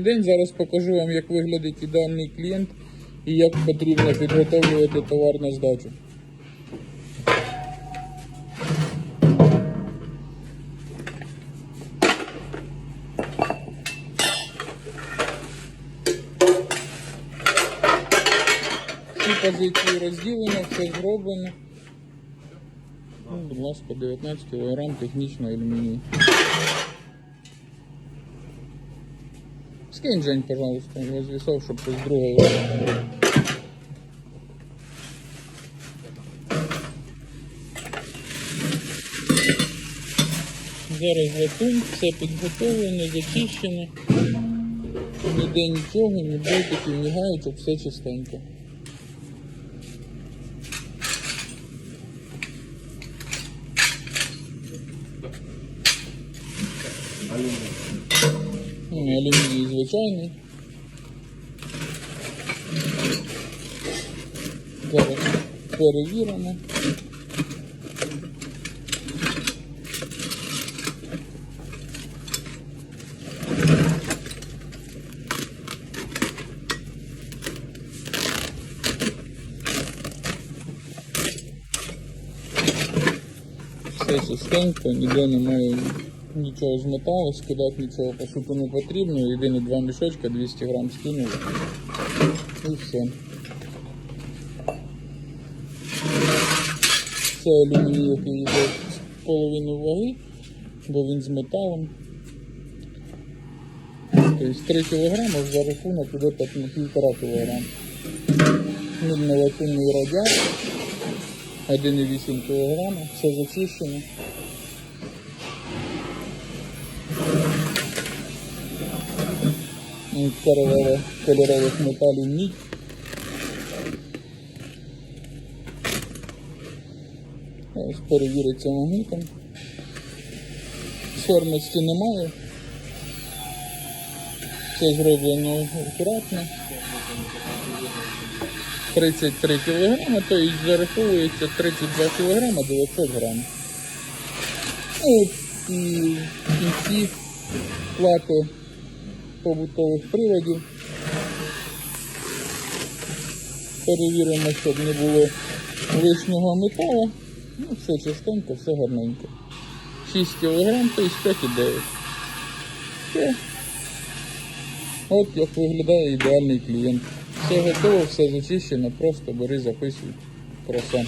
день. Зараз покажу вам, як виглядить ідеальний клієнт і як потрібно підготовлювати товар на здачу. Всі позиції розділені, все зроблено. Ну, будь ласка, 19 кг технічного алюмінію. Скинь, Жень, пожалуйста, його з весов, щоб з другого. Зараз латунь, все підготовлено, зачищено. Ніде нічого, ні болтиків, ні гаєчок, все чистенько. Ну, Алюміній звичайний. Зараз перевіримо. Все чистенько, ніде немає Нічого з металу, скидати нічого по суті не потрібно. Єдині два мішочка, 200 грам скинули. І все. Це алюміній, який йде з половину ваги, бо він з металом. Тобто 3 кг за рахунок іде так на 1,5 кг. Мідно-латунний радіатор. 1,8 кг, все зачищено. Кольорових металів мідь. Ось перевіриться магнітом. Сорності немає. Все зроблено акуратно. 33 кг, то і зараховується 32 кг 900 грам. Ну, і кінці плати побутових приладів. Перевіримо, щоб не було лишнього металу. Ну, все чистенько, все гарненько. 6 кг, то й 5,9. Все. От як виглядає ідеальний клієнт. Все готово, все зачищено, просто бери, записуй. Краса.